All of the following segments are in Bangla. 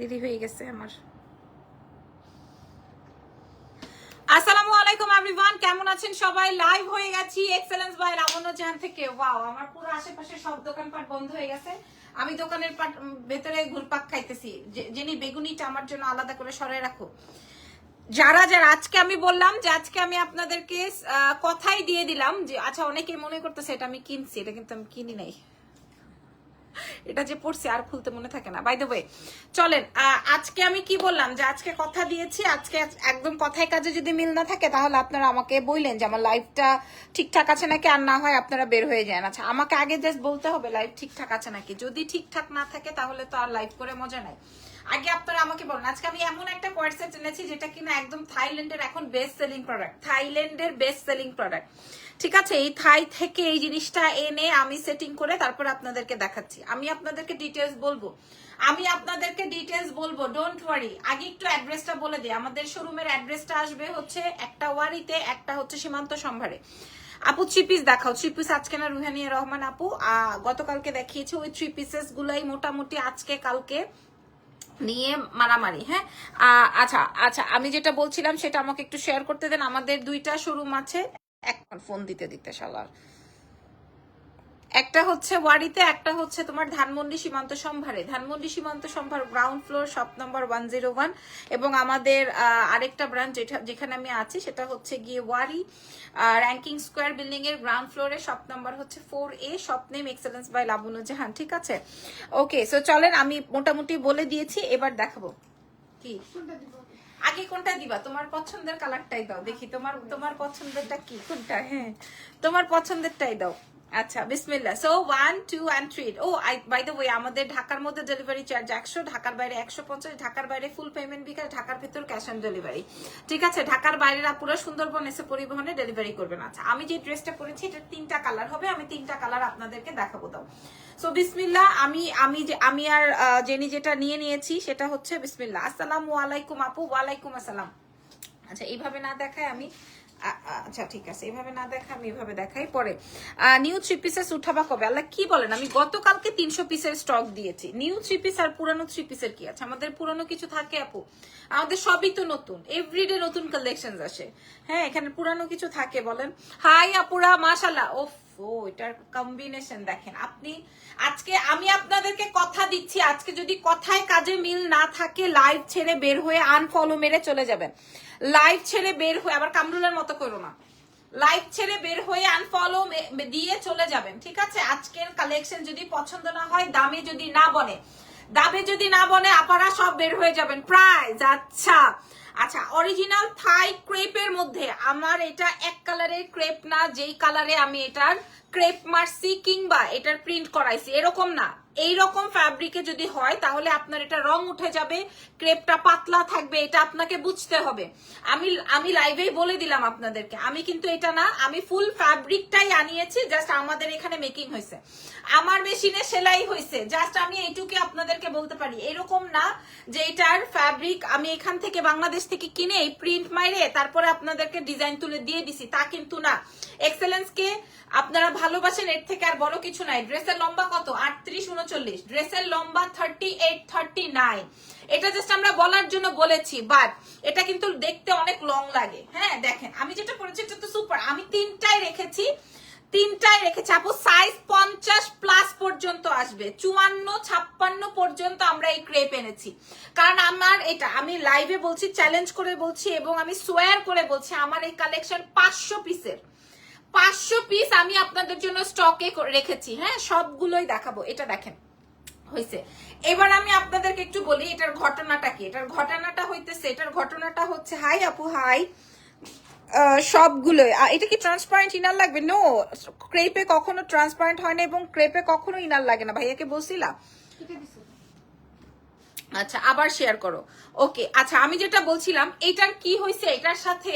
দেরি হয়ে গেছে আমার। আসসালামু আলাইকুম এভরিওয়ান কেমন আছেন সবাই? লাইভ হয়ে গেছি এক্সেলেন্স বাই লাবণ্য জাহান থেকে। ওয়াও আমার পুরো আশেপাশে সব দোকানপাট বন্ধ হয়ে গেছে। আমি দোকানের পাট ভেতরে ঘুরপাক খাইতেছি। যিনি বেগুনিটা আমার জন্য আলাদা করে সরাই রাখো। যারা যারা আজকে আমি বললাম যে আজকে আমি আপনাদেরকে কথাই দিয়ে দিলাম যে আচ্ছা অনেকে মনে করতেছে, এটা আমি কিনছি, এটা কিন্তু আমি কিনি নাই। এটা যে পড়ছি আর খুলতে মনে থাকে না। বাই দ্য ওয়ে চলেন আজকে আমি কি বললাম যে আজকে কথা দিয়েছি, আজকে একদম কথায় কাজে যদি মিল না থাকে, তাহলে আপনারা আমাকে বললেন যে আমার লাইফটা ঠিকঠাক আছে নাকি? আর না হয় আপনারা বের হয়ে যান। আচ্ছা আমাকে আগে জাস্ট বলতে হবে লাইফ ঠিকঠাক আছে নাকি? যদি ঠিকঠাক না থাকে, তাহলে তো আর লাইফ করে মজা নাই। আগে আপনারা আমাকে বলুন, আজকে আমি এমন একটা কোয়ার্সেট এনেছি যেটা কিনা একদম থাইল্যান্ডের এখন বেস্ট সেলিং প্রোডাক্ট থাইল্যান্ডের বেস্ট সেলিং প্রোডাক্ট ঠিক আছে, এই থাই থেকে এই জিনিসটা এনে আমি সেটিং করে তারপর আপনাদেরকে দেখাচ্ছি। আমি আপনাদেরকে ডিটেলস বলব। আমি আপনাদেরকে ডিটেলস বলব ডোন্ট ওয়ারি আগে একটু অ্যাড্রেসটা বলে দিই। আমাদের শোরুমের অ্যাড্রেসটা আসবে হচ্ছে একটা ওয়ারিতে, একটা হচ্ছে সীমান্ত সম্ভারে। আপু থ্রি পিস দেখাও। থ্রি পিস আজকে না রুহানিয়া রহমান আপু গতকালকে দেখিয়েছি ওই থ্রি পিসেস গুলাই মোটামুটি আজকে, কালকে নিয়ে মারামারি হ্যাঁ? আচ্ছা আচ্ছা আমি যেটা বলছিলাম সেটা আমাকে একটু শেয়ার করতে দেন। আমাদের দুইটা শোরুম আছে। এখন ফোন দিতে দিতে, শালার। একটা হচ্ছে ওয়ারিতে একটা হচ্ছে তোমার ধানমন্ডি সীমান্ত সম্ভারে। Dhanmondi Simanta Sambhar ground floor shop number one zero one এবং আমাদের আরেকটা ব্রাঞ্চ যেখানে আমি আছি সেটা হচ্ছে গিয়ে ওয়ারি র্যাঙ্কিং স্কোয়ার বিল্ডিং এর গ্রাউন্ড ফ্লোরে শপ নম্বর হচ্ছে four A shop name excellence by Labonno Jahan ঠিক আছে? ওকে সো চলেন আমি মোটামুটি বলে দিয়েছি এবার দেখাবো। কি? আগে কোনটা দিবা? তোমার পছন্দের কালারটাই দাও দেখি তোমার তোমার পছন্দেরটা কি? কোনটা? হ্যাঁ তোমার পছন্দেরটাই দাও। আচ্ছা বিসমিল্লা so one two and three O I by the way আমাদের ঢাকার মধ্যে ডেলিভারি চার্জ একশো, ঢাকার বাইরে একশো পঞ্চাশ, ঢাকার বাইরে ফুল পেমেন্ট বিকাশ ঢাকার ভেতর ক্যাশ অন ডেলিভারি ঠিক আছে, ঢাকার বাইরের আপুরা সুন্দরবন এসে পরিবহনে ডেলিভারি করবেন আচ্ছা আমি যে ড্রেসটা পরেছি এটা তিনটা কালার হবে, আমি তিনটা কালার আপনাদেরকে দেখাবো দাও। সো বিসমিল্লা আমি আমি যে, আমি আর জেনি যেটা নিয়ে নিয়েছি, সেটা হচ্ছে বিসমিল্লা আসসালামু আলাইকুম আপু, ওয়ালাইকুম আসসালাম। আচ্ছা এইভাবে না দেখায় আমি। আচ্ছা ঠিক আছে। এইভাবে না দেখা, আমি এভাবে দেখাই। পরে নিউ থ্রি পিসেস উঠাবা কবে? আল্লাহ কি বলেন? আমি গতকালকে তিনশো পিসের স্টক দিয়েছি। নিউ থ্রি পিস আর পুরানো থ্রি পিসের কি আছে? আমাদের পুরানো কিছু থাকে, আপু? আমাদের সবই তো নতুন। এভরিডে নতুন কালেকশন আসে। হ্যাঁ এখানে পুরানো কিছু থাকে, বলেন। হাই আপুরা মাশাল্লাহ ওফ ও এটার কম্বিনেশন দেখেন। আপনি, আজকে আমি আপনাদেরকে কথা দিচ্ছি। আজকে যদি কথায় কাজে মিল না থাকে লাইভ ছেড়ে বের হয়ে আনফলো মেরে চলে যাবেন। লাইভ ছেড়ে বের হয়ে, আবার কামরুলের মতো করো না। লাইভ ছেড়ে বের হয়ে আনফলো দিয়ে চলে যাবেন, ঠিক আছে? আজকের কালেকশন যদি পছন্দ না হয়, দামে যদি না বনে, দামে যদি না বনে, আপনারা সব বের হয়ে যাবেন। প্রাইস আচ্ছা। আচ্ছা অরিজিনাল থাই ক্রেপের মধ্যে, আমার এটা এক কালারের ক্রেপ না, যেই কালারে আমি এটার ক্রেপ মারছি, কিংবা এটার প্রিন্ট করাইছি, এরকম না। এই রকম ফ্যাব্রিকে যদি হয়, তাহলে আপনার এটা রং উঠে যাবে ক্রেপটা পাতলা থাকবে, এটা আপনাকে বুঝতে হবে। আমি আমি লাইভেই বলে দিলাম আপনাদেরকে। আমি কিন্তু এটা না, আমি ফুল ফ্যাব্রিকটাই আনিয়েছি জাস্ট আমাদের এখানে মেকিং হয়েছে। আমার মেশিনে সেলাই হয়েছে জাস্ট আমি এইটুকু আপনাদেরকে বলতে পারি। এরকম না যে এটার ফ্যাব্রিক আমি এখান থেকে বাংলাদেশ থেকে কিনে প্রিন্ট মাইরে তারপরে আপনাদেরকে ডিজাইন তুলে দিয়ে দিছি, তা কিন্তু না। এক্সেলেন্সকে আপনারা ভালোবাসেন, এর থেকে আর বড় কিছু নাই। ড্রেসের লম্বা কত? আটত্রিশ, উনচল্লিশ। ড্রেসের লম্বা থার্টি এইট থার্টি নাইন এটা জাস্ট আমরা বলার জন্য বলেছি বাট এটা কিন্তু দেখতে অনেক লং লাগে। হ্যাঁ দেখেন, আমি যেটা পরেছি, এটা তো সুপার আমি তিনটাই রেখেছি তিনটাই রেখেছি। আপু সাইজ পঞ্চাশ প্লাস পর্যন্ত আসবে। চুয়ান্ন, ছাপ্পান্ন পর্যন্ত আমরা এই ক্রেপ এনেছি। কারণ আমার এটা, আমি লাইভে বলছি চ্যালেঞ্জ করে বলছি, এবং আমি সোয়ার করে বলছি, আমার এই কালেকশন পাঁচশো পিসের পাঁচশো পিস আমি আপনাদের জন্য স্টকে রেখেছি হ্যাঁ? সবগুলোই দেখাবো এটা দেখেন হয়েছে এবার আমি আপনাদেরকে একটু বলি এটার ঘটনাটা কি? এটার ঘটনাটা হইতেছে এটার ঘটনাটা হচ্ছে হাই আপু হাই। সবগুলোই আ, এটা কি ট্রান্সপারেন্ট ইনার লাগবে? নো ক্রেপে কখনো ট্রান্সপারেন্ট হয় না এবং ক্রেপে কখনো ইনার লাগে না। ভাইয়াকে বলছিলাম আচ্ছা আবার শেয়ার করো। ওকে আচ্ছা আমি যেটা বলছিলাম এটার কি হয়েছে এটার সাথে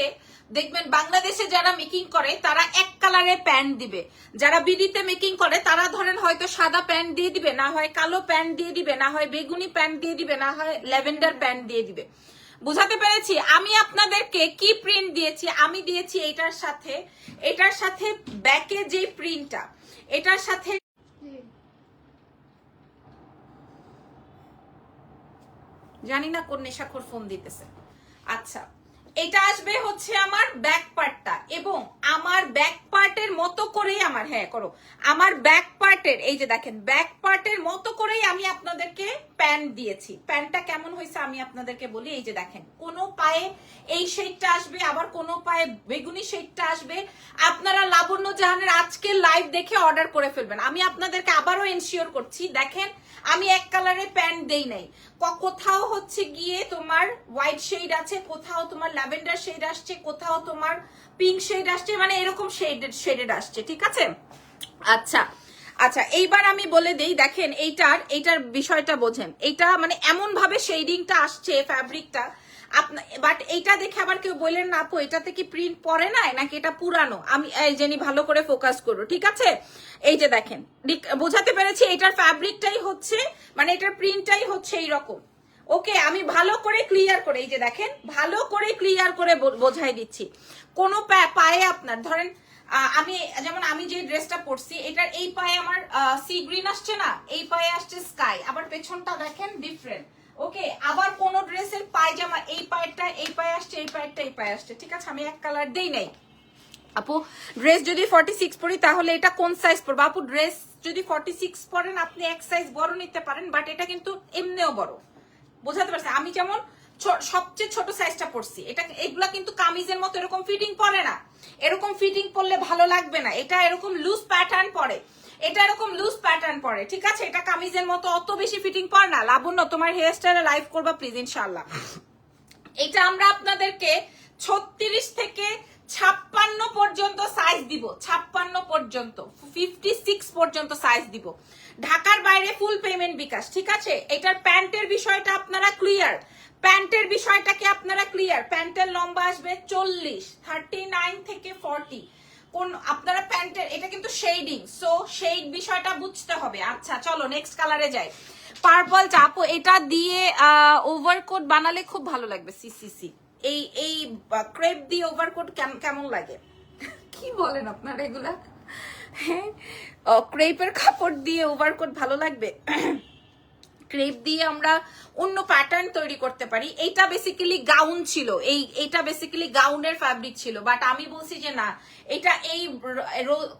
দেখবেন বাংলাদেশে যারা মেকিং করে, তারা এক কালারের প্যান্ট দিবে। যারা বিডিতে মেকিং করে, তারা ধরেন হয়তো সাদা প্যান্ট দিয়ে দিবে, না হয় কালো প্যান্ট দিয়ে দিবে, না হয় বেগুনি প্যান্ট দিয়ে দিবে, না হয় ল্যাভেন্ডার প্যান্ট দিয়ে দিবে। বুঝাতে পেরেছি? আমি আপনাদেরকে কি প্রিন্ট দিয়েছি? আমি দিয়েছি এটার সাথে এটার সাথে ব্যাকে যে প্রিন্টটা এটার সাথে জানি না কোন নেশাখোর ফোন দিতেছে। আচ্ছা। এটা আসবে হচ্ছে আমার ব্যাক পার্টটা এবং আমার ব্যাক পার্টের মতো করেই আমার হ্যাঁ করো। আমার ব্যাক পার্টের এই যে দেখেন ব্যাক পার্টের মতো করেই আমি আপনাদেরকে প্যান্ট দিয়েছি। প্যান্টটা কেমন হয়েছে আমি আপনাদেরকে বলি, এই যে দেখেন, কোনো পায়ে এই শেডটা আসবে, আবার কোনো পায়ে বেগুনি শেডটা আসবে। আপনারা লাবণ্য জাহানের আজকে লাইভ দেখে অর্ডার করে ফেলবেন। আমি আপনাদেরকে আবারও এনশিওর করছি, দেখেন, আমি এক কালারের প্যান্ট দেই নাই। কোথাও হচ্ছে গিয়ে তোমার হোয়াইট শেড আছে, কোথাও তোমার ল্যাভেন্ডার শেড আসছে, কোথাও তোমার পিঙ্ক শেড আসছে মানে এরকম শেডেড শেডেড আসছে, ঠিক আছে? আচ্ছা আচ্ছা এইবার আমি বলে দেই, দেখেন এইটার এইটার বিষয়টা বোঝেন। এইটা মানে এমন ভাবে শেডিংটা আসছে ফ্যাব্রিকটা বাট এইটা দেখে আবার কেউ বললেন না, আপু, এটাতে কি প্রিন্ট পরে নাই? নাকি এটা পুরানো? আমি জেনি ভালো করে ফোকাস করব, ঠিক আছে? এই যে দেখেন বোঝাতে পেরেছি এটার ফ্যাব্রিকটাই হচ্ছে মানে এটার প্রিন্টটাই হচ্ছে এই রকম ওকে, আমি ভালো করে ক্লিয়ার করে, এই যে দেখেন, ভালো করে ক্লিয়ার করে বোঝাই দিচ্ছি। কোনো পায়ে আপনার, ধরেন আমি, যেমন আমি যে ড্রেসটা পরছি, এটার এই পায়ে আমার সি গ্রিন আসছে না, এই পায়ে আসছে স্কাই আবার পেছনটা দেখেন ডিফারেন্ট ওকে আবার কোন ড্রেসের পায়জামা, এই পায়েরটা, এই পায়ে আসছে, এই পায়েরটা, এই পায়ে আসছে, ঠিক আছে? আমি এক কালার দেই নাই। আপু ড্রেস যদি ফর্টি সিক্স পরি, তাহলে এটা কোন সাইজ পরবো? আপু ড্রেস যদি ফর্টি সিক্স পরেন, আপনি এক সাইজ বড় নিতে পারেন বাট এটা কিন্তু এমনিও বড়। বোঝাতে পারছি আমি যেমন সবচেয়ে ছোট সাইজটা পরছি। এটা এগুলা কিন্তু কামিজের মতো এরকম ফিটিং পরে না। এরকম ফিটিং পরলে ভালো লাগবে না। এটা এরকম লুজ প্যাটার্ন পরে। এটা এরকম লুজ প্যাটার্ন পরে, ঠিক আছে? এটা কামিজের মতো অত বেশি ফিটিং পরে না। লাবণ্য, তোমার হেয়ার স্টাইলে লাইভ করবা প্লিজ ইনশাল্লাহ এটা আমরা আপনাদেরকে ছত্রিশ থেকে ছাপ্পান্ন পর্যন্ত সাইজ দিব। ছাপ্পান্ন পর্যন্ত ফিফটি সিক্স পর্যন্ত সাইজ দিব। ঢাকার বাইরে ফুল পেমেন্ট বিকাশ, ঠিক আছে? এটার প্যান্টের বিষয়টা আপনারা ক্লিয়ার প্যান্টের বিষয়টা কি আপনারা ক্লিয়ার প্যান্টের লম্বা আসবে চল্লিশ থার্টি নাইন থেকে ফর্টি কোন, আপনারা প্যান্টের, এটা কিন্তু শেডিং সো সেই বিষয়টা বুঝতে হবে। আচ্ছা চলো নেক্সট কালারে যাই। পার্পল চাপো এটা দিয়ে ওভারকোট বানালে খুব ভালো লাগবে সি সি সি এই এই ক্রেপ দিয়ে ওভারকোট কেমন লাগে? কি বলেন আপনারা এগুলা? হ্যাঁ ক্রেপের কাপড় দিয়ে ওভারকোট ভালো লাগবে? ক্রেপ দিয়ে আমরা অন্য প্যাটার্ন তৈরি করতে পারি। এইটা বেসিক্যালি গাউন ছিল। এই এটা বেসিক্যালি গাউনের ফ্যাব্রিক ছিল। বাট আমি বলছি যে না, এটা এই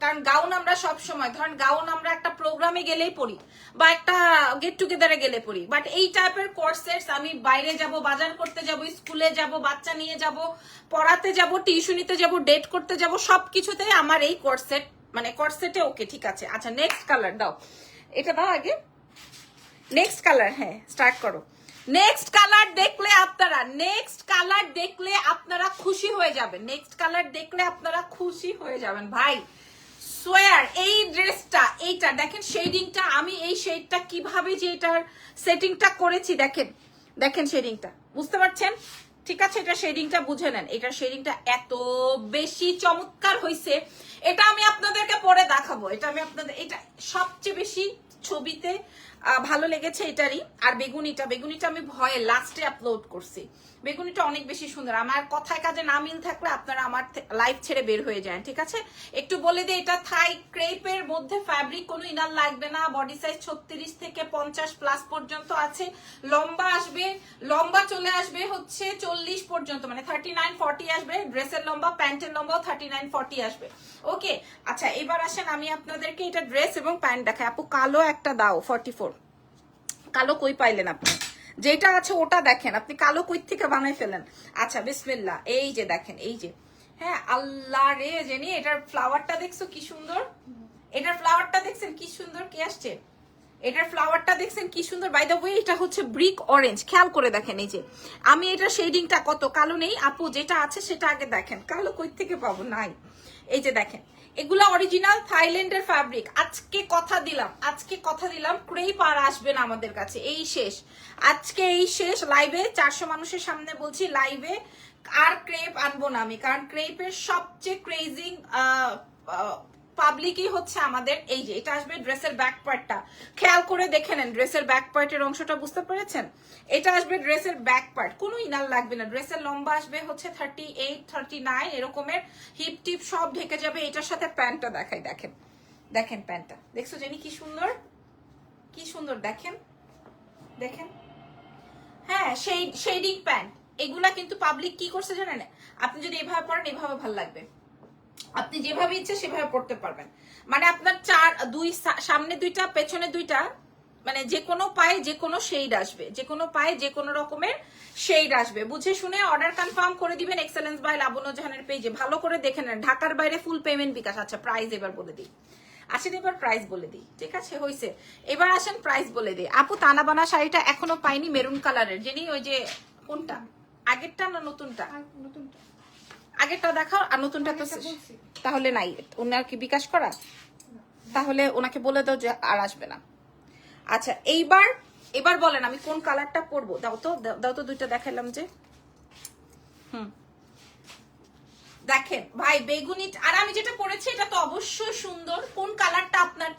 কারণ গাউন আমরা সব সময়, ধরেন গাউন আমরা একটা প্রোগ্রামে গেলেই পড়ি বা একটা গেট টুগেদারে গেলে পড়ি বাট এই টাইপের কোর্সেস আমি বাইরে যাব, বাজার করতে যাব, স্কুলে যাব, বাচ্চা নিয়ে যাব, পড়াতে যাব টিউশনিতে যাব ডেট করতে যাব, সবকিছুতেই আমার এই কোর্সেট মানে কোর্সেটে ওকে ঠিক আছে। আচ্ছা নেক্সট কালার দাও। এটা দাও আগে। নেক্সট কালার হ্যাঁ স্টার্ট করো। নেক্সট কালার দেখলে আপনারা নেক্সট কালার দেখলে আপনারা খুশি হয়ে যাবেন। নেক্সট কালার দেখলে আপনারা খুশি হয়ে যাবেন। ভাই সোয়ার এই ড্রেসটা এইটা, দেখেন শেডিংটা আমি এই শেডটা কীভাবে যে এটার সেটিংটা করেছি, দেখেন দেখেন শেডিংটা বুঝতে পারছেন? ঠিক আছে, এটা শেডিংটা বুঝে নেন। এটা শেডিংটা এত বেশি চমৎকার হয়েছে এটা আমি আপনাদেরকে পরে দেখাবো। এটা আমি আপনাদের এটা সবচেয়ে বেশি ছবিতে ভালো লেগেছে এটারই। আর বেগুনিটা বেগুনিটা আমি ভয়ে লাস্টে আপলোড করছি। বেগুনিটা অনেক বেশি সুন্দর। আমার কথায় কাজে না মিল থাকলে আপনারা আমার লাইভ ছেড়ে বের হয়ে যান, ঠিক আছে? একটু বলে দিই, এটা থাই ক্রেপের মধ্যে ফ্যাব্রিক কোনো ইনার লাগবে না বডি সাইজ ছত্রিশ থেকে পঞ্চাশ প্লাস পর্যন্ত আছে। লম্বা আসবে, লম্বা চলে আসবে হচ্ছে চল্লিশ পর্যন্ত মানে থার্টি নাইন ফর্টি আসবে ড্রেসের লম্বা প্যান্টের লম্বাও থার্টি নাইন ফর্টি আসবে। ওকে আচ্ছা এবার আসেন, আমি আপনাদেরকে এটা ড্রেস এবং প্যান্ট দেখাই। আপু, কালো একটা দাও ফর্টি ফোর কালো কই পাইলেন আপনি? যেটা আছে ওটা দেখেন, আপনি কালো কই থেকে বানাই ফেলেন? আচ্ছা বিসমিল্লা এই যে দেখেন, এই যে। হ্যাঁ আল্লাহ রে জেনি, এটার ফ্লাওয়ারটা দেখছ কি সুন্দর? এটার ফ্লাওয়ারটা দেখছেন কি সুন্দর, কি আসছে? এটার ফ্লাওয়ারটা দেখছেন কি সুন্দর? বাই দ্য ওয়ে এটা হচ্ছে ব্রিক অরেঞ্জ খেয়াল করে দেখেন এই যে। আমি এটা শেডিংটা কত? কালো নেই। আপু, যেটা আছে সেটা আগে দেখেন। কালো কই থেকে পাবো? নাই। এই যে দেখেন। এগুলা অরিজিনাল থাইল্যান্ডের ফ্যাব্রিক আজকে কথা দিলাম। আজকে কথা দিলাম। ক্রেপ আর আসবে না আমাদের কাছে। এই শেষ। আজকে এই শেষ। লাইভে চারশো মানুষের সামনে বলছি লাইভে আর ক্রেপ আনব না আমি। কারণ ক্রেপের সবচেয়ে ক্রেজিং পাবলিকই হচ্ছে আমাদের, এই যে, এটা আসবে ড্রেসের ব্যাক পার্টটা খেয়াল করে দেখে নেন, ড্রেসের ব্যাক পার্টের অংশটা বুঝতে পেরেছেন? এটা আসবে ড্রেসের ব্যাক পার্ট কোনো ইনার লাগবে না। ড্রেসের লম্বা আসবে হচ্ছে থার্টি এইট থার্টি নাইন এরকমের হিপ টিপ সব ঢেকে যাবে। এটার সাথে প্যান্টটা দেখাই, দেখেন দেখেন প্যান্টটা। দেখছ জানি কি সুন্দর? কি সুন্দর, দেখেন দেখেন। হ্যাঁ সেই শেডিং প্যান্ট এগুলা কিন্তু পাবলিক কি করছে জানেন? আপনি যদি এভাবে পরেন, এভাবে ভালো লাগবে। আপনি যেভাবে ইচ্ছে সেভাবে পড়তে পারবেন। মানে আপনার চার, দুই সামনে দুইটা, পেছনে দুইটা মানে যে কোনো পায়ে যে কোনো শেড আসবে। যে কোনো পায়ে যে কোনো রকমের শেড আসবে। বুঝে শুনে অর্ডার কনফার্ম করে দিবেন এক্সেলেন্স বাই লাবণ্য জাহানের পেজে ভালো করে দেখে নেন। ঢাকার বাইরে ফুল পেমেন্ট বিকাশ। আচ্ছা প্রাইস এবার বলে দিই। আসেন এবার প্রাইস বলে দিই। ঠিক আছে হয়েছে এবার আসেন প্রাইস বলে দিই। আপু তানা বানা শাড়িটা এখনও পাইনি মেরুন কালারের যিনি ওই যে কোনটা? আগেরটা না নতুনটা? নতুনটা। আগেরটা দেখাও আর নতুনটা তো তাহলে নাই ওনার কি বিকাশ করা? তাহলে ওনাকে বলে দাও যে আর আসবে না। আচ্ছা এইবার এবার বলেন আমি কোন কালারটা পরবো? দাও তো দাও- তো দুইটা দেখালাম যে। হুম। দেখেন ভাই বেগুনি আর আমি যেটা পরেছি এটা তো অবশ্যই সুন্দর। কোন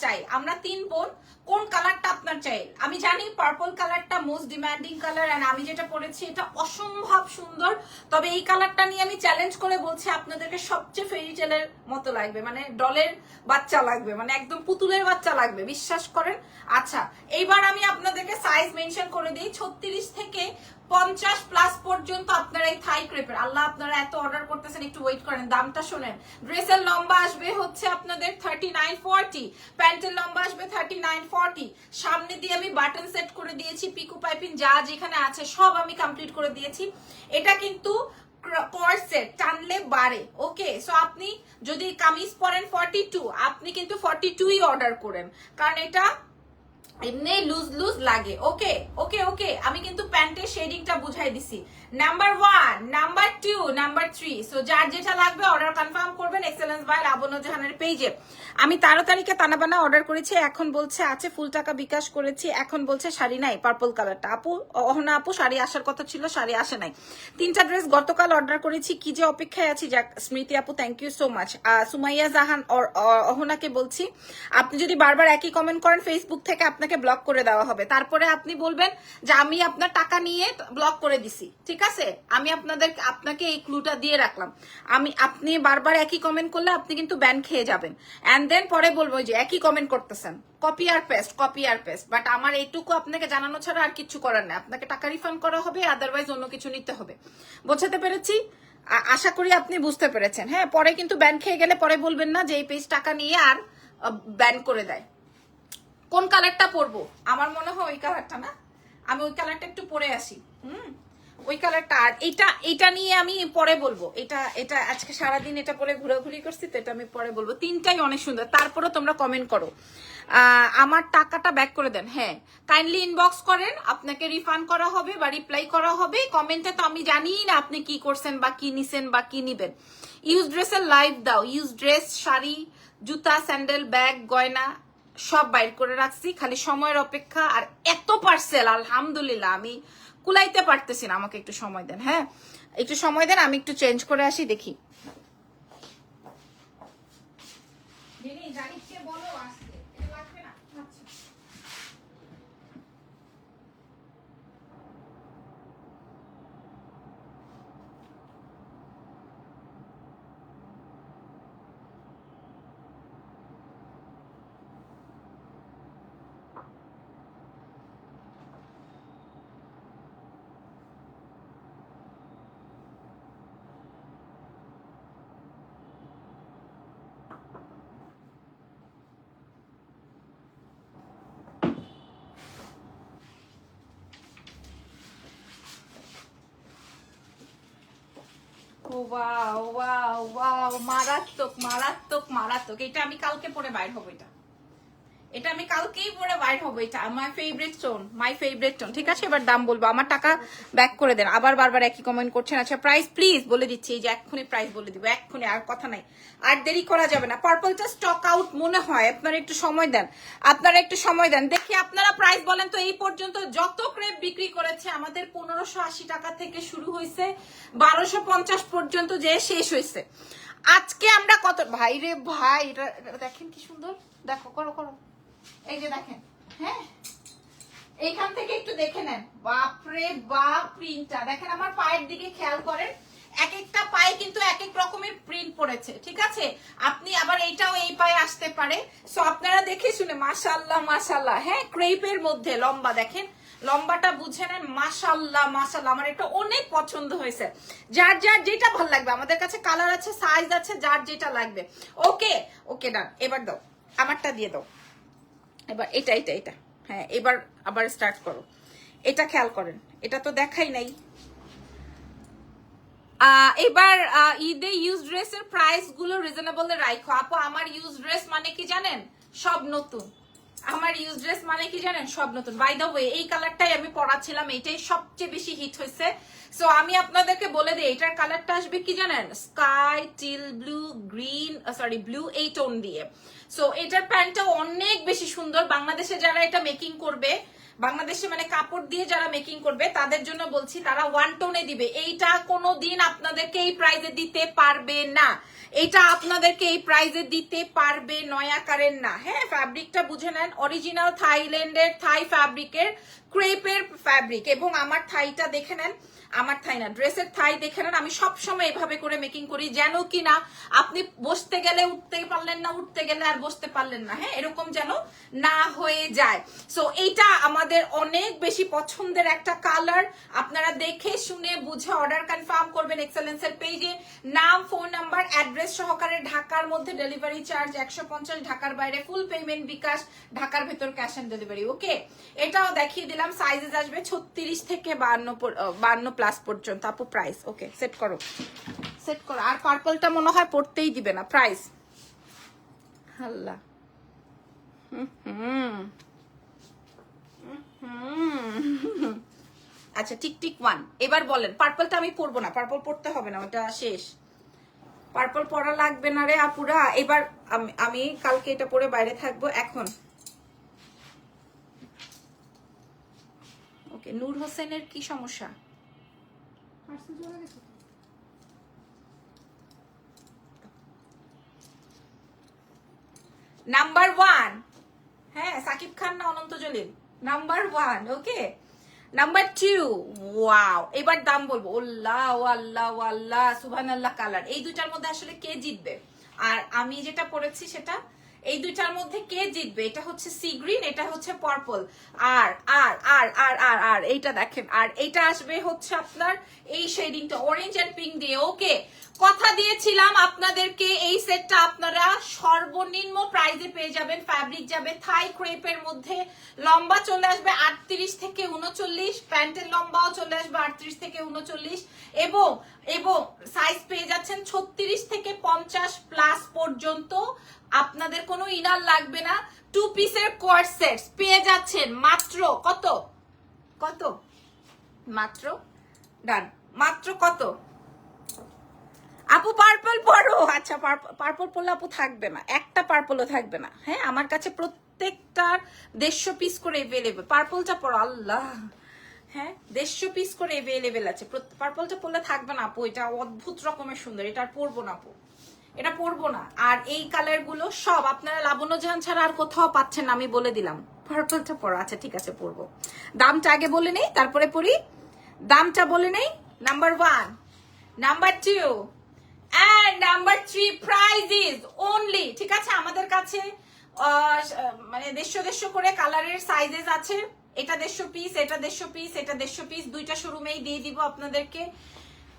চাই। আমরা তিন বোন, কোন কালারটা আপনার চাই? আমি জানি পার্পল কালারটা মোস্ট ডিমান্ডিং কালার এন্ড আমি যেটা পরেছি এটা অসম্ভব সুন্দর। তবে এই কালারটা নিয়ে আমি চ্যালেঞ্জ করে বলছি, আপনাদেরকে সবচেয়ে ফেরি টেলের মতো লাগবে। মানে ডলের বাচ্চা লাগবে মানে একদম পুতুলের বাচ্চা লাগবে, বিশ্বাস করেন? আচ্ছা এইবার আমি আপনাদেরকে সাইজ মেনশন করে দিই। ছত্রিশ থেকে পঞ্চাশ প্লাস পর্যন্ত আপনারা এই থাই ক্রেপের আল্লাহ আপনারা এত অর্ডার করতেছেন, একটু ওয়েট করেন, দামটা শোনেন। ড্রেসের লম্বা আসবে হচ্ছে আপনাদের থার্টি নাইন ফর্টি প্যান্টের লম্বা আসবে থার্টি নাইন ফর্টি সামনে দিয়ে আমি বাটন সেট করে দিয়েছি পিকু পাইপিং যা যেখানে আছে সব আমি কমপ্লিট করে দিয়েছি। এটা কিন্তু কর্সেট টানলে বাড়ে ওকে সো আপনি যদি কামিজ পরেন ফর্টি টু আপনি কিন্তু ফর্টি টুই অর্ডার করেন। কারণ এটা এমনি লুজ লুজ লাগে। ওকে ওকে ওকে আমি কিন্তু প্যান্টের শেডিংটা বুঝাই দিছি। Number one number two number three so যার যেটা লাগবে অর্ডার কনফার্ম করবেন এক্সেলেন্স বাই লাবণ্য জাহানের পেজে আমি তেরো তারিখে তানাবানা অর্ডার করেছি। এখন বলছে, আছে ফুল টাকা বিকাশ করেছি। এখন বলছে, শাড়ি নাই পার্পল কালারটা আপু অহনা আপু, শাড়ি আসার কথা ছিল, শাড়ি আসে নাই। তিনটা ড্রেস গতকাল অর্ডার করেছি। কি যে অপেক্ষায় আছি? যাক, স্মৃতি আপু thank you so much Sumaiya Jahan অহনাকে বলছি, আপনি যদি বারবার একই কমেন্ট করেন ফেসবুক থেকে আপনাকে ব্লক করে দেওয়া হবে। তারপরে আপনি বলবেন যে, আমি আপনার টাকা নিয়ে ব্লক করে দিছি। ঠিক আছে? আমি আপনাদের, আপনাকে এই ক্লুটা দিয়ে রাখলাম। আমি, আপনি বারবার একই কমেন্ট করলে আপনি কিন্তু ব্যান খেয়ে যাবেন। অ্যান্ড দেন পরে বলব যে, একই কমেন্ট করতেছেন। কপি আর পেস্ট কপি আর পেস্ট বাট আমার এইটুকু আপনাকে জানানো ছাড়া আর কিছু করার নেই। আপনাকে টাকা রিফান্ড করা হবে আদারওয়াইজ অন্য কিছু নিতে হবে। বোঝাতে পেরেছি? আশা করি আপনি বুঝতে পেরেছেন। হ্যাঁ পরে কিন্তু ব্যান খেয়ে গেলে পরে বলবেন না যে, এই পেজ টাকা নিয়ে আর ব্যান করে দেয়। কোন কালারটা পরবো? আমার মনে হয় ওই কালারটা না? আমি ওই কালারটা একটু পরে আসি, হুম? ওই কালারটা আর এটা এটা নিয়ে আমি পরে বলব। এটা এটা আজকে সারাদিন এটা পরে ঘোরাঘুরি করছি, তো এটা আমি পরে বলব। তিনটাই অনেক সুন্দর। তারপরে তোমরা কমেন্ট করো। আমার টাকাটা ব্যাক করে দেন। হ্যাঁ কাইন্ডলি ইনবক্স করেন, আপনাকে রিফান্ড করা হবে বা রিপ্লাই করা হবে। কমেন্টে তো আমি জানিই না আপনি কি করছেন বা কি নিছেন বা কি নিবেন। ইউজ ড্রেসের লাইভ দাও। ইউজ ড্রেস শাড়ি, জুতা স্যান্ডেল ব্যাগ গয়না সব বাইর করে রাখছি, খালি সময়ের অপেক্ষা আর এত পার্সেল আলহামদুলিল্লাহ, আমি কুলাইতে পারতেছি না। আমাকে একটু সময় দেন হ্যাঁ? একটু সময় দেন, আমি একটু চেঞ্জ করে আসি, দেখি। মারাত্মক মারাত্মক মারাত্মক। এটা আমি কালকে পরে বাইর হব এটা। এটা আমি কালকেই পরে বাইর হব, এটা আমার favourite tone my favourite tone ঠিক আছে? এবার দাম বলব, আমার টাকা ব্যাক করে দেন। আবার বারবার একই কমেন্ট করছেন আচ্ছা প্রাইস প্লিজ বলে দিচ্ছি, এই যে এক্ষুনি প্রাইস বলে দিব, এক্ষুনি, আর কথা নাই। আর দেরি করা যাবে না। পার্পলটা স্টক আউট মনে হয়, আপনারা একটু সময় দেন। আপনারা একটু সময় দেন। দেখি আপনারা প্রাইস বলেন তো, এই পর্যন্ত যত ক্রেপ বিক্রি করেছে, আমাদের পনেরোশো আশি টাকা থেকে শুরু হয়েছে, বারোশো পঞ্চাশ পর্যন্ত যে শেষ হয়েছে। আজকে আমরা কত ভাই রে ভাই দেখেন কি সুন্দর। দেখো, করো করো। এই যে দেখেন হ্যাঁ? এইখান থেকে একটু দেখে নেন। বাপরে বাপ, প্রিন্টটা। দেখেন আমার পায়ের দিকে খেয়াল করেন, এক একটা পায়ে কিন্তু এক এক রকমের প্রিন্ট পড়েছে, ঠিক আছে? আপনি আবার এইটাও এই পায়ে আসতে পারে। সো আপনারা দেখে শুনে মাশাল্লাহ মাশাল্লাহ হ্যাঁ? ক্রেপের মধ্যে লম্বা, দেখেন? লম্বাটা বুঝে নেন মাশাল্লাহ মাশাল্লাহ আমার এটা অনেক পছন্দ হয়েছে। যার যার যেটা ভালো লাগবে, আমাদের কাছে কালার আছে সাইজ আছে, যার যেটা লাগবে। ওকে ওকে ডান এবার দাও, আমারটা দিয়ে দাও। এবার এটা এটা এটা। হ্যাঁ এবার আবার স্টার্ট করো। এটা খেয়াল করেন, এটা তো দেখাই নাই। এবার ঈদে ইউজ ড্রেসের প্রাইসগুলো রিজনেবল রাখো আপু, আমার ইউজ ড্রেস মানে কি জানেন? সব নতুন। আমার ইউজ ড্রেস মানে কি জানেন? সব নতুন। বাই দ্য ওয়ে এই কালারটাই আমি পরাছিলাম এটাই সবচেয়ে বেশি হিট হয়েছে। সো আমি আপনাদেরকে বলে দিই, এটার কালারটা আসবে কি জানেন? Sky teal blue green sorry blue এই টোন দিয়ে। সো এটার প্যান্টটা অনেক বেশি সুন্দর। বাংলাদেশে যারা এটা মেকিং করবে, বাংলাদেশে মানে কাপড় দিয়ে যারা মেকিং করবে, তাদের জন্য বলছি, তারা ওয়ান টোনে দিবে। এইটা কোনো দিন আপনাদেরকে এই প্রাইজে দিতে পারবে না। এটা আপনাদেরকে এই প্রাইজে দিতে পারবে নয়াকারের না। হ্যাঁ ফ্যাব্রিকটা বুঝে নেন। অরিজিনাল থাইল্যান্ডের থাই ফ্যাব্রিকের ক্রেপের ফ্যাব্রিক এবং আমার থাইটা দেখে নেন। আমার থাই না। ড্রেসের থাই দেখে নেন, আমি সবসময় এভাবে করে মেকিং করি, যেন কি না আপনি বসতে গেলে উঠতে পারলেন না, উঠতে গেলে আর বসতে পারলেন না হ্যাঁ? এরকম যেন না হয়ে যায়। সো এইটা আমাদের অনেক বেশি পছন্দের একটা কালার আপনারা দেখে শুনে বুঝে অর্ডার কনফার্ম করবেন এক্সেলেন্সের পেজে নাম ফোন নাম্বার অ্যাড্রেস সহকারে ঢাকার মধ্যে ডেলিভারি চার্জ একশো পঞ্চাশ, ঢাকার বাইরে ফুল পেমেন্ট বিকাশ, ঢাকার ভেতর ক্যাশ অন ডেলিভারি ওকে এটাও দেখিয়ে দিলাম সাইজেস আসবে ছত্রিশ থেকে বান্ন বান্ন প্লাস পর্যন্ত। আপু প্রাইস ওকে সেট করো। সেট করো। আর পার্পলটা মনে হয় পড়তেই দিবে না প্রাইস আল্লাহ। হুম। আচ্ছা টিক টিক ওয়ান এবার বলেন পার্পলটা আমি পরবো না। পার্পল পড়তে হবে না, ওটা শেষ। পার্পল পরা লাগবে না রে আপুরা। এবার আমি কালকে এটা পরে বাইরে থাকব, এখন। ওকে নূর হোসেনের কি সমস্যা? নাম্বার ওয়ান হ্যাঁ সাকিব খান না Ananta Jalil? Number one okay number two wow এবার দাম বলব। ওল্লাহ, আল্লাহ আল্লাহ সুবহান আল্লাহ কালার। এই দুটার মধ্যে আসলে কে জিতবে? আর আমি যেটা পড়েছি সেটা এই দুইটার মধ্যে কে জিতবে? এটা হচ্ছে সি গ্রিন এটা হচ্ছে পার্পল আর আর আর আর আর আর, এইটা দেখেন। আর এইটা আসবে হচ্ছে আপনার এই শেডিংটা অরেঞ্জ এন্ড পিঙ্ক দিয়ে। ওকে কথা দিয়েছিলাম আপনাদেরকে, এই সেটটা আপনারা সর্বনিম্ন প্রাইজে পেয়ে যাবেন। ফ্যাব্রিক যাবে থাই ক্রেপের মধ্যে। লম্বা চলে আসবে আটত্রিশ থেকে উনচল্লিশ। প্যান্টের লম্বাও চলে আসবে আটত্রিশ থেকে উনচল্লিশ। এবং এবং সাইজ পেয়ে যাচ্ছেন ছত্রিশ থেকে পঞ্চাশ প্লাস পর্যন্ত। আপনাদের কোনো ইনার লাগবে না। টু পিসের কোয়ার সেটস পেয়ে যাচ্ছেন। মাত্র কত? কত? মাত্র? ডান। মাত্র কত? আপু পার্পল পরো। আচ্ছা পার্পল পরলে আপু থাকবে না। একটা পার্পলও থাকবে না। হ্যাঁ আমার কাছে প্রত্যেকটার দেড়শো পিস করে এভেলেবেল পার্পলটা পরো, আল্লাহ। হ্যাঁ দেড়শো পিস করে এভেলেবেল আছে। পার্পলটা পরলে থাকবে না আপু। এটা অদ্ভুত রকমের সুন্দর। এটা আর পরবো না আপু। এটা পরবো না। আর এই কালারগুলো সব আপনারা লাবণ্য জাহান ছাড়া আর কোথাও পাচ্ছেন আমি বলে দিলাম। পার্পলটা পরো আচ্ছা ঠিক আছে, পরবো। দামটা আগে বলে নেই, তারপরে পড়ি। দামটা বলে নেই number one number two and number three price is only ঠিক আছে? আমাদের কাছে মানে দেড়শো দেড়শো করে কালারের সাইজেস আছে। এটা দেড়শো পিস এটা দেড়শো পিস এটা দেড়শো পিস দুইটা শোরুমেই দিয়ে দিব আপনাদেরকে।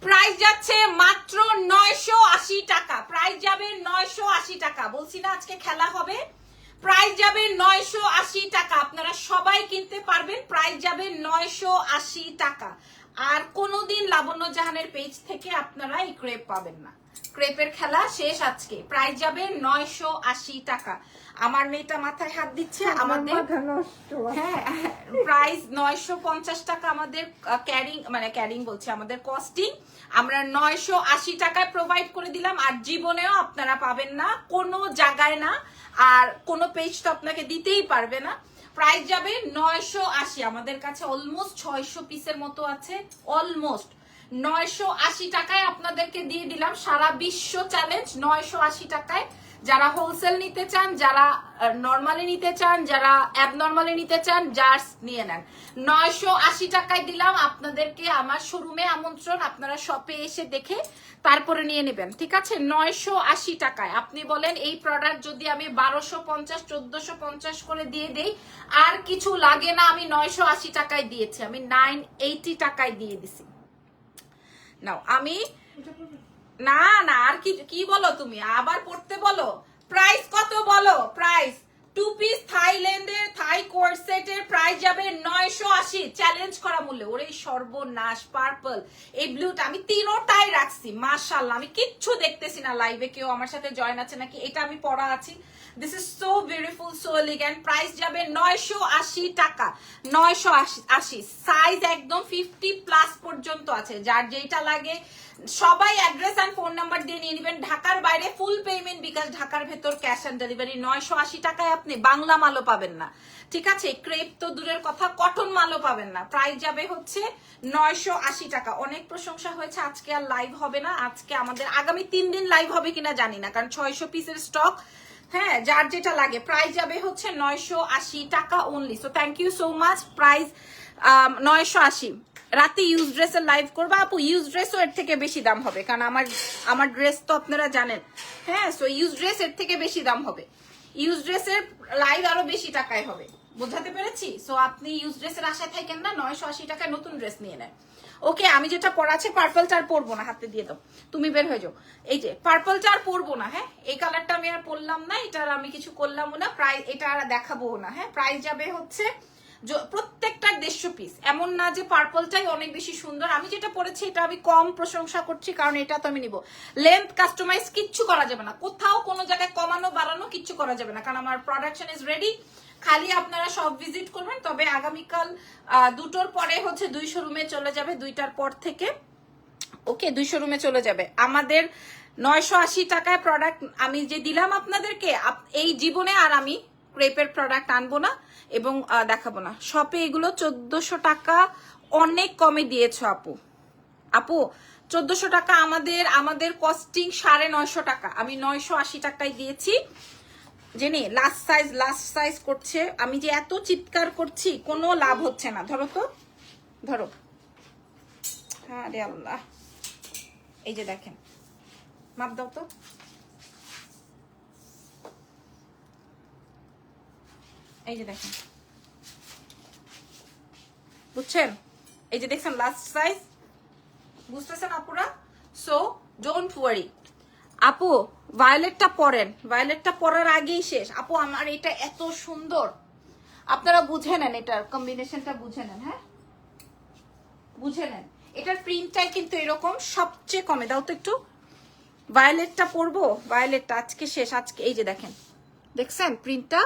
প্রাইস যাচ্ছে মাত্র নয়শো আশি টাকা। প্রাইস যাবে নয়শো আশি টাকা। বলছি না আজকে খেলা হবে। প্রাইস যাবে নয়শো আশি টাকা। আপনারা সবাই কিনতে পারবেন। প্রাইস যাবে নয়শো আশি টাকা। আর কোনোদিন লাবণ্য জাহানের পেজ থেকে আপনারা এই ক্রেপ পাবেন না। ক্রেপের খেলা শেষ আজকে। প্রাইস যাবে নয়শো আশি টাকা। আমার মেয়েটা মাথায় হাত দিচ্ছে আমাদের হ্যাঁ প্রাইস নয়শো পঞ্চাশ টাকা আমাদের ক্যারিং মানে ক্যারিং বলছে আমাদের কস্টিং আমরা নয়শো আশি টাকায় প্রোভাইড করে দিলাম আর জীবনেও আপনারা পাবেন না কোনো জায়গায় না আর কোনো পেজ তো আপনাকে দিতেই পারবে না। প্রাইস যাবে নয়শো আশি আমাদের কাছে অলমোস্ট ছয়শো পিসের মতো আছে অলমোস্ট নয়শো আশি টাকায় আপনাদেরকে দিয়ে দিলাম সারা বিশ্ব চ্যালেঞ্জ নয়শো আশি টাকায়। যারা হোলসেল নিতে চান, যারা নর্মালি নিতে চান, যারা অ্যাবনর্মালি নিতে চান জার্স নিয়ে নেন। নয়শো আশি টাকায় দিলাম আপনাদেরকে আমার শোরুমে আমন্ত্রণ, আপনারা শপে এসে দেখে তারপরে নিয়ে নেবেন, ঠিক আছে? নয়শো আশি টাকায়। আপনি বলেন, এই প্রোডাক্ট যদি আমি বারোশো পঞ্চাশ, চোদ্দশো পঞ্চাশ করে দিয়ে দেই, আর কিছু লাগে না, আমি নয়শো আশি টাকায় দিয়েছি, আমি নাইন এইটি টাকায় দিয়ে দিছি। নাও, আমি? না না, আর কি কি বলো তুমি? আবার পড়তে বলো? প্রাইস কত বলো? প্রাইস টু পিস থাইল্যান্ডের থাই কোর্সেটের প্রাইস যাবে নয়শো আশি। চ্যালেঞ্জ করা মূল্যে। ওরে সর্বনাশ পার্পল এই ব্লুটা আমি তিনোটাই রাখছি। মাশাল্লাহ আমি কিচ্ছু দেখতেছি না লাইভে কেউ আমার সাথে জয়েন আছে নাকি? এটা আমি পড়া আছি। This is so beautiful so elegant price যাবে নয়শো আশি টাকা। নয়শো আশি সাইজ একদম ফিফটি প্লাস পর্যন্ত আছে। যার যেটা লাগে সবাই অ্যাড্রেস অ্যান্ড ফোন নাম্বার দিয়ে নিয়ে নেবেন। ঢাকার বাইরে ফুল পেমেন্ট বিকাশ, ঢাকার ভেতর ক্যাশ অন ডেলিভারি নয়শো আশি টাকায় আপনি বাংলা মালও পাবেন না। ঠিক আছে? ক্রেপ তো দূরের কথা কটন মালও পাবেন না। প্রাইস যাবে হচ্ছে নয়শো আশি টাকা। অনেক প্রশংসা হয়েছে, আজকে আর লাইভ হবে না। আজকে আমাদের আগামী তিন দিন লাইভ হবে কিনা জানি না, কারণ ছয়শো পিসের স্টক হ্যাঁ যার যেটা লাগে। প্রাইস যাবে হচ্ছে নয়শো আশি টাকা only so thank you so much price নয়শো আশি। রাতে ইউজ ড্রেসের লাইভ করব, আপু ইউজ ড্রেসও এর থেকে বেশি দাম হবে। কারণ আমার আমার ড্রেস তো আপনারা জানেন। হ্যাঁ সো ইউজ ড্রেস এর থেকে বেশি দাম হবে। ইউজ ড্রেসের লাইভ আরও বেশি টাকায় হবে। বোঝাতে পেরেছি? সো আপনি ইউজ ড্রেসের আশায় থাকেন না, নয়শো আশি টাকায় নতুন ড্রেস নিয়ে নেন। ওকে আমি যেটা পরাছে পার্পল চার পরবো না, হাতে দিয়ে দাও। তুমি বের হয়ে যাও। এই যে পার্পল চার পরবো না হ্যাঁ? এই কালারটা আমি আর পরলাম না, এটার আমি কিছু করলাম না প্রাইস এটা আর দেখাবো না হ্যাঁ? প্রাইস যাবে হচ্ছে প্রত্যেকটার দেড়শো পিস এমন না যে পার্পলটাই অনেক বেশি সুন্দর। আমি যেটা পরেছি, এটা আমি কম প্রশংসা করছি, কারণ এটা তো আমি নিব। লেন্থ কাস্টমাইজ কিচ্ছু করা যাবে না। কোথাও কোনো জায়গায় কমানো, বাড়ানো কিচ্ছু করা যাবে না। কারণ আমার প্রোডাকশন ইজ রেডি খালি আপনারা সব ভিজিট করবেন। তবে আগামীকাল দুটোর পরে হচ্ছে দুই শোরুমে চলে যাবে, দুইটার পর থেকে। ওকে দুইশো রুমে চলে যাবে। আমাদের নয়শো আশি টাকায় প্রোডাক্ট আমি যে দিলাম আপনাদেরকে, আপ- এই জীবনে আর আমি ক্রেপের প্রোডাক্ট আনব না এবং দেখাবো না। শপে এগুলো চোদ্দশো টাকা অনেক কমে দিয়েছ আপু। আপু, চোদ্দশো টাকা আমাদের আমাদের কস্টিং সাড়ে নয়শো টাকা। আমি নয়শো আশি টাকায় দিয়েছি। জেনে লাস্ট সাইজ লাস্ট সাইজ করছে। আমি যে এত চিৎকার করছি, কোনো লাভ হচ্ছে না। ধরো তো। ধরো। হ্যাঁ রে আল্লাহ। এই যে দেখেন। মাপ দাও তো। এই যে দেখেন। বুঝছেন? এই যে দেখছেন লাস্ট সাইজ বুঝতেছেন আপুরা? সো ডোন্ট ওয়ারি আপু ভায়োলেটটা পরেন। ভায়োলেটটা পরার আগেই শেষ। আপু, আমার এটা এত সুন্দর। আপনারা বুঝে নেন এটার কম্বিনেশনটা বুঝে নেন হ্যাঁ? বুঝে নেন। এটার প্রিন্টটাই কিন্তু এরকম, সবচেয়ে কমে। দাও তো একটু। ভায়োলেটটা পরবো? ভায়োলেটটা আজকে শেষ। আজকে, এই যে দেখেন। দেখছেন? প্রিন্টটা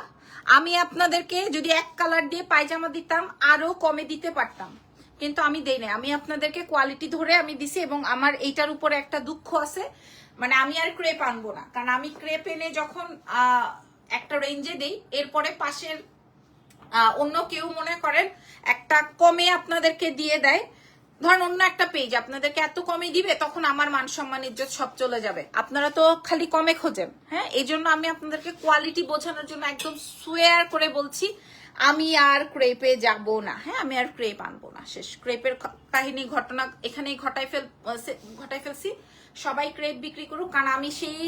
আমি আপনাদেরকে যদি এক কালার দিয়ে পায়জামা দিতাম, আরও কমে দিতে পারতাম। কিন্তু আমি দেই না আমি আপনাদেরকে কোয়ালিটি ধরে আমি দিছি এবং আমার এইটার উপরে একটা দুঃখ আছে। মানে আমি আর ক্রেপ আনব না। কারণ আমি ক্রেপ এনে যখন একটা রেঞ্জে দেই, এরপরে পাশের অন্য কেউ মনে করেন, একটা কমে আপনাদেরকে দিয়ে দেয়। ধরেন অন্য একটা পেজ আপনাদেরকে এত কমে দিবে, তখন আমার মান সম্মান, ইজ্জত সব চলে যাবে। আপনারা তো খালি কমে খোঁজেন হ্যাঁ? এই জন্য আমি আপনাদেরকে কোয়ালিটি বোঝানোর জন্য একদম সুয়ার করে বলছি, আমি আর ক্রেপে যাব না হ্যাঁ? আমি আর ক্রেপ আনব না, শেষ। ক্রেপের কাহিনী, ঘটনা এখানেই ঘটাই ফেল ঘটাই ফেলছি। সবাই ক্রেপ বিক্রি করুক, কারণ আমি সেই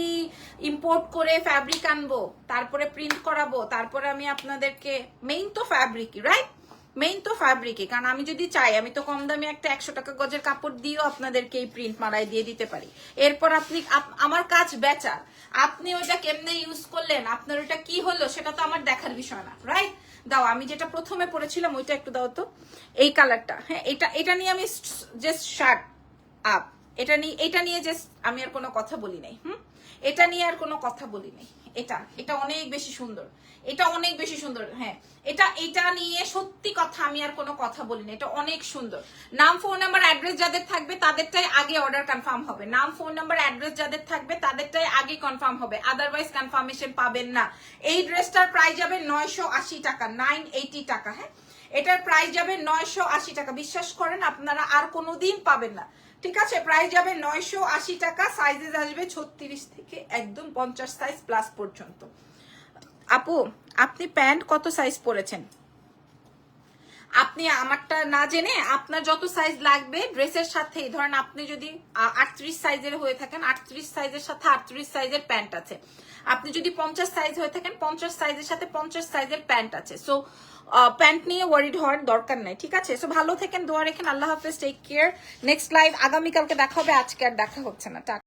ইম্পোর্ট করে ফ্যাব্রিক আনব, তারপরে প্রিন্ট করাবো, তারপরে আমি আপনাদেরকে মেইন তো ফ্যাব্রিকই রাইট মেইন তো ফ্যাব্রিকই কারণ আমি যদি চাই, আমি তো কম দামে একটা একশো টাকা গজের কাপড় দিয়েও আপনাদেরকে এই প্রিন্ট মারাই দিয়ে দিতে পারি। এরপর আপনি, আপ- আমার কাজ বেচা আপনি ওইটা কেমনে ইউজ করলেন? আপনার ওইটা কি হলো? সেটা তো আমার দেখার বিষয় না রাইট দাও, আমি যেটা প্রথমে পরেছিলাম, ওইটা একটু দাও তো। এই কালারটা হ্যাঁ এটা এটা নিয়ে আমি জাস্ট শার্ট আপ এটা নিয়ে এটা নিয়ে জাস্ট আমি আর কোনো কথা বলি নাই, হুম? এটা নিয়ে আর কোনো কথা বলি নাই। এটা এটা অনেক বেশি সুন্দর। এটা অনেক বেশি সুন্দর হ্যাঁ। এটা এটা নিয়ে সত্যি কথা আমি আর কোনো কথা বলি না এটা অনেক সুন্দর। নাম, ফোন নাম্বার, অ্যাড্রেস যাদের থাকবে তাদেরটাই আগে অর্ডার কনফার্ম হবে। নাম, ফোন নাম্বার, অ্যাড্রেস যাদের থাকবে তাদেরটাই আগে কনফার্ম হবে। আদারওয়াইজ কনফার্মেশন পাবেন না। এই ড্রেসটার প্রাইস যাবে নয়শো আশি টাকা নাইন এইটি টাকা হ্যাঁ। এটার প্রাইস যাবে নয়শো আশি টাকা। বিশ্বাস করেন, আপনারা আর কোনোদিন পাবেন না। ঠিক আছে প্রাইস যাবে নয়শো আশি টাকা সাইজেস আসবে ছত্রিশ থেকে একদম পঞ্চাশ সাইজ প্লাস পর্যন্ত। আপু, আপনি প্যান্ট কত সাইজ পরেছেন? আপনি আমারটা না জেনে আপনার যত সাইজ লাগবে ড্রেসের সাথে, ধরেন আপনি যদি আটত্রিশ সাইজের হয়ে থাকেন, আটত্রিশ সাইজের সাথে আটত্রিশ সাইজের প্যান্ট আছে। আপনি যদি পঞ্চাশ সাইজ হয়ে থাকেন, পঞ্চাশ সাইজের সাথে পঞ্চাশ সাইজের প্যান্ট আছে। সো প্যান্ট নিয়ে ওয়ারিড হওয়ার দরকার নাই, ঠিক আছে? সো ভালো থাকেন, দোয়া রেখেন, আল্লাহ হাফেজ টেক কেয়ার নেক্সট লাইভ আগামীকালকে দেখা হবে, আজকে আর দেখা হচ্ছে না।